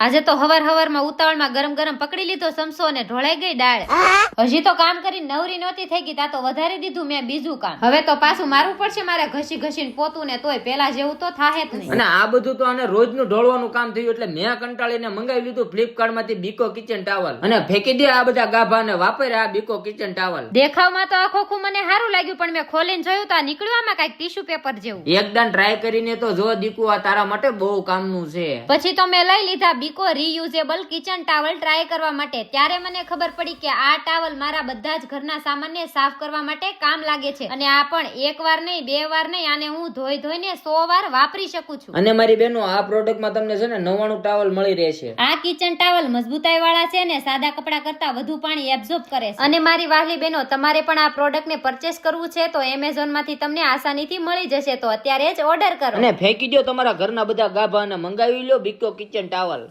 આજે તો હવાર હવારમાં ઉતાવળમાં ગરમ ગરમ પકડી લીધો સમસો અને ઢોળાઈ ગઈ ડાળ હજી તો કામ કરી નવરી નહોતી થઈ ગઈ તા તો વધારી દીધું મેં બીજું કામ. હવે તો પાછું મારવું પડશે મારે ઘસી ઘસીને પોતું ને તોય પેલા જેવું તો થાહે જ નહીં. અને આ બધું તો આને રોજનું ઢોળવાનું કામ થયું એટલે મેં કંટાળીને મંગાવી લીધું ફ્લિપકાર્ટમાંથી બીકો કિચન ટાવલ અને ફેંકી દે આ બધા ગાભા અને વાપરે આ બીકો કિચન ટાવલ દેખાવમાં તો આખો ખુ મને સારું લાગ્યું પણ મેં ખોલીને જોયું તો આ નીકળ્યું આમાં કાંઈક ટીશ્યુ પેપર જેવું. એકદમ ટ્રાય કરીને તો જો દીકુ આ તારા માટે બહુ કામનું છે. પછી તો મેં લઈ લીધા બીકો રીયુઝેબલ કિચન ટાવલ ટ્રાય કરવા માટે. ત્યારે મને ખબર પડી કે આ ટાવલ મારા બધા જ ઘરના સામાનને સાફ કરવા માટે કામ લાગે છે. અને આ પણ એક વાર નહીં બે વાર નહીં આને હું ધોઈ ધોઈને સો વાર વાપરી શકું છું. અને મારી બહેનો આ પ્રોડક્ટમાં તમને છે ને નવાણું ટાવલ મળી રહેશે આ કિચન ટાવલ મજબૂતાઈ વાળા છે ને સાદા કપડા કરતા વધુ પાણી એબ્ઝોર્બ કરે છે. અને મારી વાહલી બહેનો તમારે પણ આ પ્રોડક્ટ ને પરચેસ કરવું છે તો એમેઝોનમાંથી તમને આસાનીથી મળી જશે. તો અત્યારે જ ઓર્ડર કરો. અને ફેંકી દો તમારા ઘરના બધા ગાભા અને મંગાવી લો બીકો કિચન ટાવલ